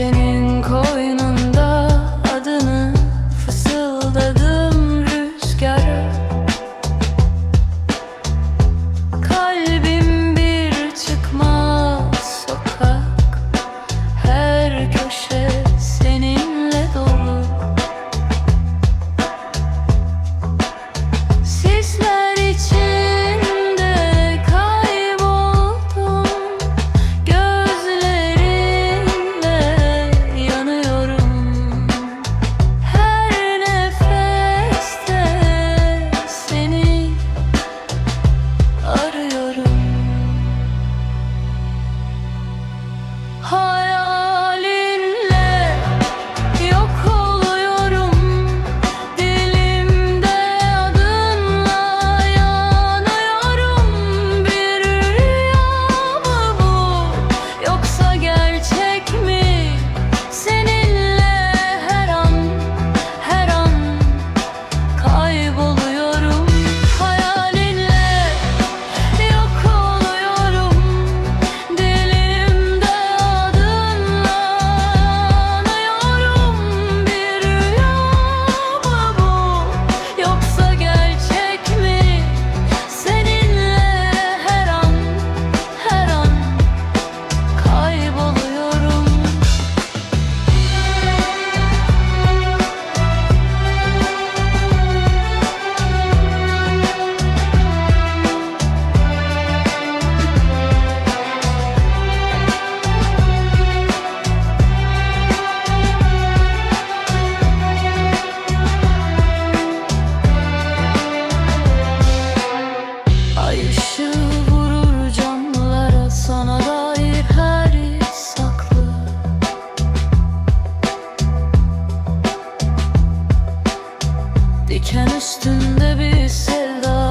imagine Diken üstünde bir sevda.